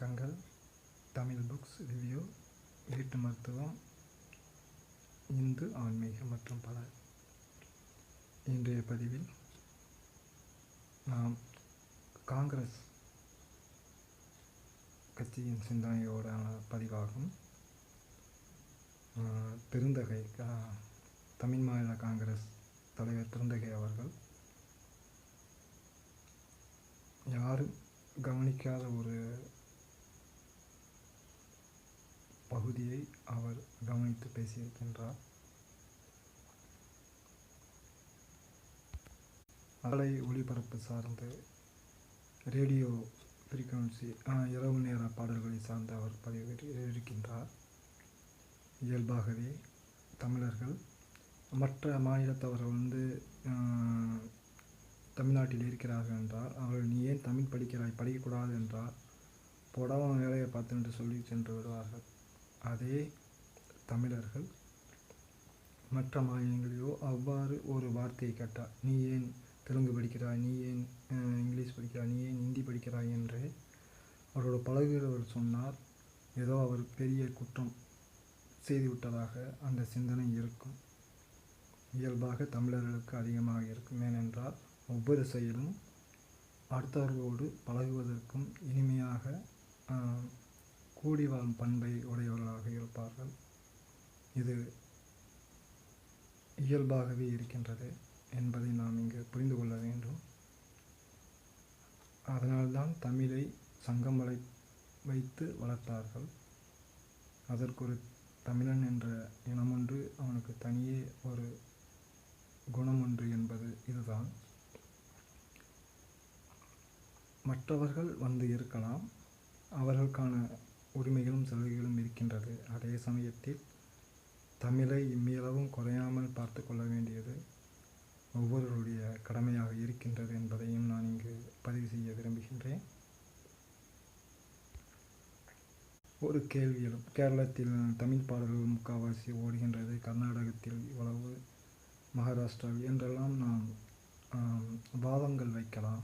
வணக்கங்கள். Tamil books review வீட்டு மருத்துவம் இந்து ஆன்மீகம் மற்றும் பல. இன்றைய பதிவில் நாம் காங்கிரஸ் கட்சியின் சிந்தனையோடான பதிவாகும். பெருந்தகை தமிழ் மாநில காங்கிரஸ் தலைவர் பெருந்தகை அவர்கள். யாரும் கவனிக்காத ஒரு பகுதியை அவர் கவனித்து பேசியிருக்கின்றார். அலை ஒளிபரப்பு சார்ந்து ரேடியோ ஃப்ரீக்குவன்சி இரவு நேர பாடல்களை சார்ந்து அவர் பதிவு இயல்பாகவே தமிழர்கள் மற்ற மாநிலத்தவர்கள் வந்து ஆஹ், தமிழ்நாட்டில் இருக்கிறார்கள் என்றால் அவர்கள் நீ ஏன் தமிழ் படிக்கிறாய்? படிக்கக்கூடாது என்றால் போடாமல் வேலையை பார்த்து என்று சொல்லி சென்று விடுவார்கள். அதே தமிழர்கள் மற்ற மாநிலங்களிலோ அவ்வாறு ஒரு வார்த்தையை கேட்டால் நீ ஏன் தெலுங்கு படிக்கிறாய்? நீ ஏன் இங்கிலீஷ் படிக்கிறாய்? நீ ஏன் ஹிந்தி படிக்கிறாய்? என்று அவரோட பழகுகிறவர் சொன்னார். ஏதோ அவர் பெரிய குற்றம் செய்துவிட்டதாக அந்த சிந்தனை இருக்கும். இயல்பாக தமிழர்களுக்கு அதிகமாக இருக்கும். ஏனென்றால் ஒவ்வொரு செயலும் அடுத்தவர்களோடு பழகுவதற்கும் இனிமையாக கூடி வாழும் பண்பை உடையவர்களாக இருப்பார்கள். இது இயல்பாகவே இருக்கின்றது என்பதை நாம் இங்கு புரிந்து கொள்ள வேண்டும். அதனால்தான் தமிழை சங்கம் வளை வைத்து வளர்த்தார்கள். அதற்கு ஒரு தமிழன் என்ற இனமொன்று அவனுக்கு தனியே ஒரு குணம் ஒன்று என்பது இதுதான். மற்றவர்கள் வந்து இருக்கலாம் அவர்களுக்கான உரிமைகளும் சலுகைகளும் இருக்கின்றது. அதே சமயத்தில் தமிழை இம்மியளவும் குறையாமல் பார்த்து கொள்ள வேண்டியது ஒவ்வொருவருடைய கடமையாக இருக்கின்றது என்பதையும் நான் இங்கு பதிவு செய்ய விரும்புகின்றேன். ஒரு கேள்வியிலும் கேரளத்தில் தமிழ் பாடல்கள் முக்கால்வாசி ஓடுகின்றது. கர்நாடகத்தில் இவ்வளவு மகாராஷ்டிராவில் என்றெல்லாம் நாம் வாதங்கள் வைக்கலாம்.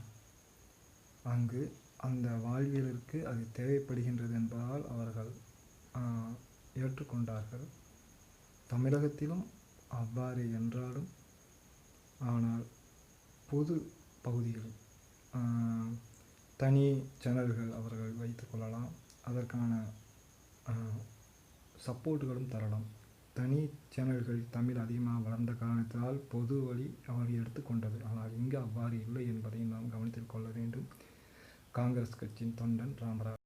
அங்கு அந்த வாழ்வியலிற்கு அது தேவைப்படுகின்றது என்பதால் அவர்கள் ஏற்றுக்கொண்டார்கள். தமிழகத்திலும் அவ்வாறு என்றாலும் ஆனால் பொது பகுதிகள் தனி சேனல்கள் அவர்கள் வைத்துக்கொள்ளலாம் அதற்கான சப்போர்ட்டுகளும் தரலாம். தனி சேனல்கள் தமிழ் அதிகமாக வளர்ந்த காரணத்தினால் பொது வழி அவர் எடுத்துக்கொண்டது ஆனால் இங்கு அவ்வாறு இல்லை என்பதை நாம் கவனத்தில் கொள்ள வேண்டும். காங்கிரஸ் கட்சியின் தொண்டன் ராமராவ்.